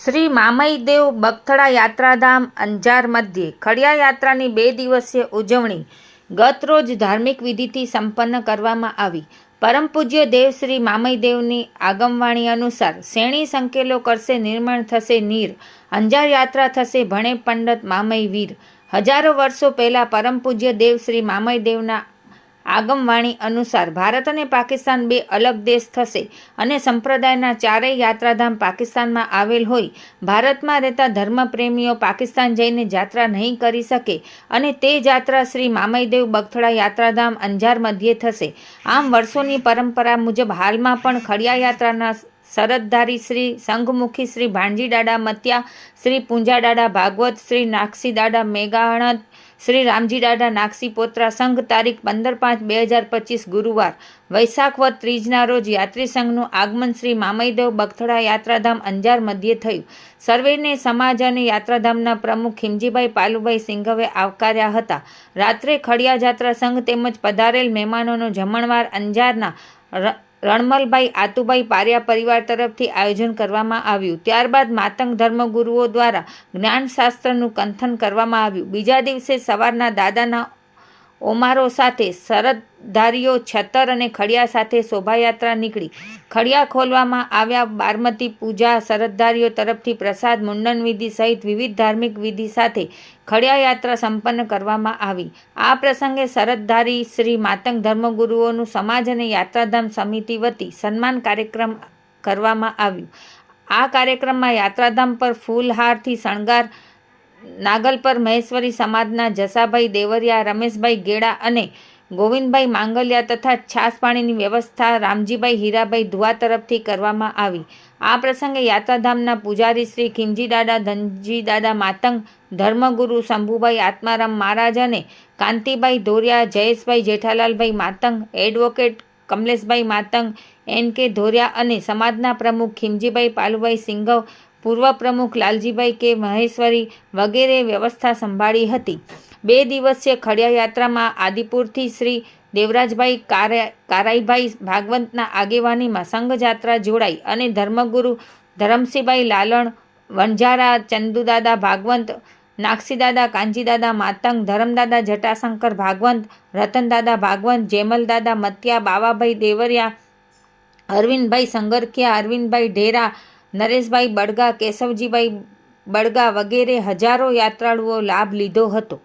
શ્રી મામઈદેવ બગથળા યાત્રાધામ અંજાર મધ્યે ખડિયા યાત્રાની બે દિવસીય ઉજવણી ગત રોજ ધાર્મિક વિધિથી સંપન્ન કરવામાં આવી. પરમ પૂજ્ય દેવ શ્રી મામઈદેવની આગમવાણી અનુસાર શેણી સંકેલો કરશે, નિર્માણ થશે નીર, અંજાર યાત્રા થશે ભણે પંડત મામઈ વીર હજારો વર્ષો પહેલાં પરમ પૂજ્ય દેવ શ્રી મામઈદેવના આગમવાણી અનુસાર ભારત અને પાકિસ્તાન બે અલગ દેશ થશે અને સંપ્રદાયના ચારેય યાત્રાધામ પાકિસ્તાનમાં આવેલ હોય. ભારતમાં રહેતા ધર્મપ્રેમીઓ પાકિસ્તાન જઈને જાત્રા નહીં કરી શકે અને તે જાત્રા શ્રી મામયદેવ બગથળા યાત્રાધામ અંજાર મધ્યે થશે. આમ વર્ષોની પરંપરા મુજબ હાલમાં પણ ખડિયા યાત્રાના શરદધારી શ્રી સંઘમુખી શ્રી ભાણજી દાડા મત્યા, શ્રી પૂંજા દાડા ભાગવત, શ્રી નાક્ષી દાડા મેઘાણદ, શ્રી રામજી દાડા નાક્ષી પોત્રા સંઘ તારીખ પંદર પાંચ બે હજાર પચીસ ગુરુવાર. વૈશાખ વદ ત્રીજના રોજ યાત્રી સંઘનું આગમન શ્રી મામઈદેવ બગથડા યાત્રાધામ અંજાર મધ્યે થયું. સર્વેને સમાજ અને યાત્રાધામના પ્રમુખ ખીમજીભાઈ પાલુભાઈ સિંઘવે આવકાર્યા હતા. રાત્રે ખડિયા જાત્રા સંઘ તેમજ પધારેલ મહેમાનોનો જમણવાર અંજારના રણમલભાઈ આતુભાઈ પારિયા પરિવાર તરફથી આયોજન કરવામાં આવ્યું. ત્યારબાદ માતંગ ધર્મગુરુઓ દ્વારા જ્ઞાનશાસ્ત્રનું કંથન કરવામાં આવ્યું. બીજા દિવસે સવારના દાદાના ઓમારો સાથે શરદધારીઓ છતર અને ખડિયા સાથે શોભાયાત્રા નીકળી. ખડિયા ખોલવામાં આવ્યા બારમતી પૂજા શરદધારીઓ તરફથી પ્રસાદ મુંડન વિધિ સહિત વિવિધ ધાર્મિક વિધિ સાથે ખડિયા યાત્રા સંપન્ન કરવામાં આવી. આ પ્રસંગે શરદધારી શ્રી માતંગ ધર્મગુરુઓનું સમાજ અને યાત્રાધામ સમિતિ વતી સન્માન કાર્યક્રમ કરવામાં આવ્યું. આ કાર્યક્રમમાં યાત્રાધામ પર ફૂલહારથી શણગાર નાગલપર મહેશ્વરી સમાજના જસાભાઈ, દેવરિયા, રમેશભાઈ ગેડા અને ગોવિંદભાઈ માંગલિયા તથા છાસ પાણીની વ્યવસ્થા રામજીભાઈ હીરાભાઈ ધુવા તરફથી કરવામાં આવી. આ પ્રસંગે યાત્રાધામના પૂજારી શ્રી ખીમજીદાદા ધનજીદાદા માતંગ ધર્મગુરુ, શંભુભાઈ આત્મારામ મહારાજ અને Kantibhai Dhoriya, Jayeshbhai Jethalalbhai Matang, advocate Kamleshbhai Matang, N K Dhoriya અને સમાજના પ્રમુખ ખીમજીભાઈ પાલુભાઈ સિંઘવ પૂર્વ પ્રમુખ લાલજીભાઈ કે મહેશ્વરી વગેરે વ્યવસ્થા સંભાળી હતી. બે દિવસીય ખડિયા યાત્રામાં આદિપુરથી શ્રી દેવરાજભાઈ કારા, કારાઈભાઈ ભાગવંતના આગેવાનીમાં સંઘયાત્રા જોડાઈ અને ધર્મગુરુ ધરમસિંહભાઈ લાલણ, વણઝારા ચંદુદાદા ભાગવંત નાક્ષીદાદા કાંજીદાદા માતંગ, ધરમદાદા જટાશંકર ભાગવંત, રતનદાદા ભાગવંત, જેમલદાદા મત્યા, બાવાભાઈ દેવરિયા, અરવિંદભાઈ સંગરખિયા અરવિંદભાઈ ઢેરા નરેશભાઈ બળગા કેશવજીભાઈ બળગા વગેરે હજારો યાત્રાળુઓ લાભ લીધો હતો.